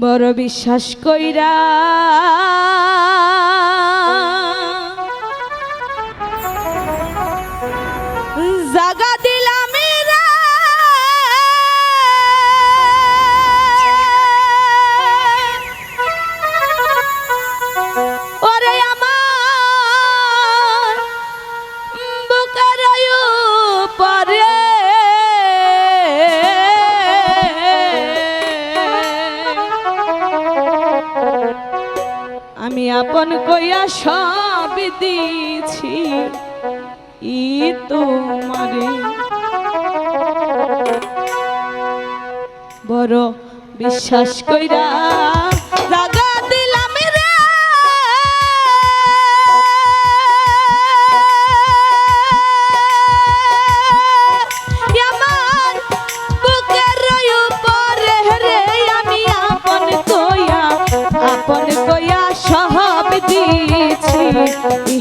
বড় বিশ্বাস কইরা হইয়া সব দিছি ই তোমারে বড় বিশ্বাস কইরা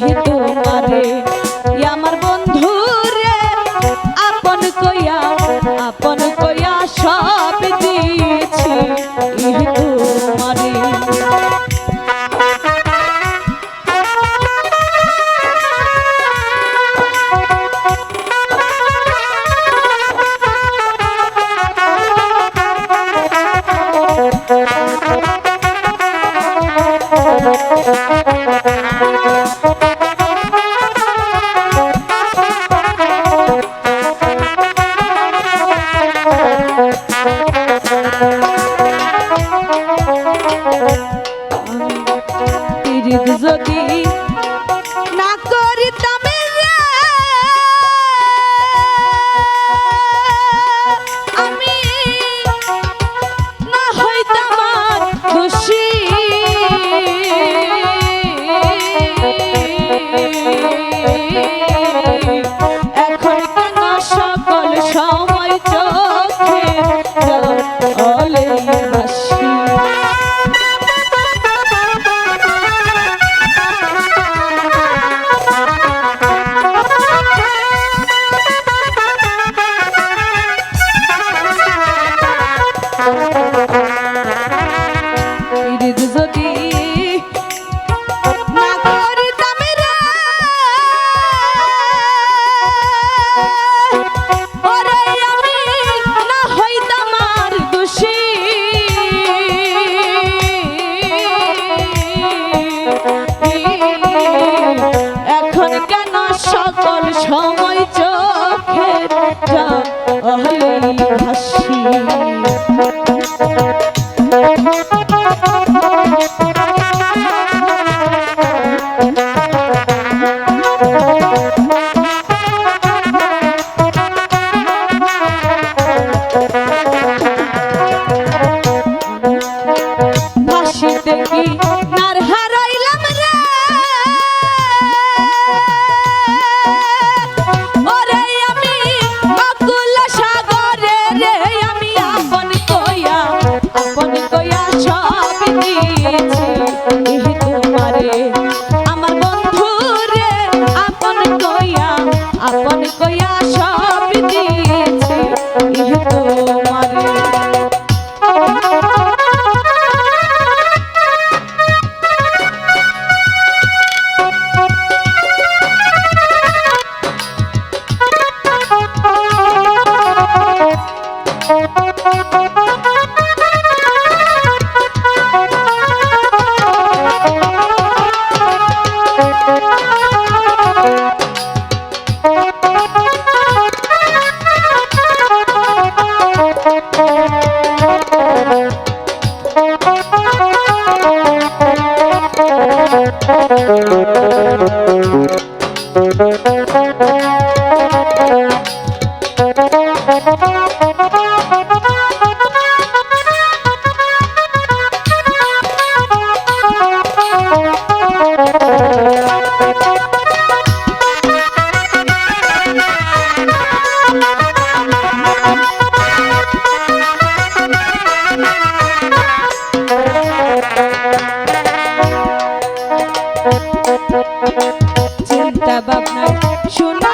তোমারে। যদি বাপ না শোনা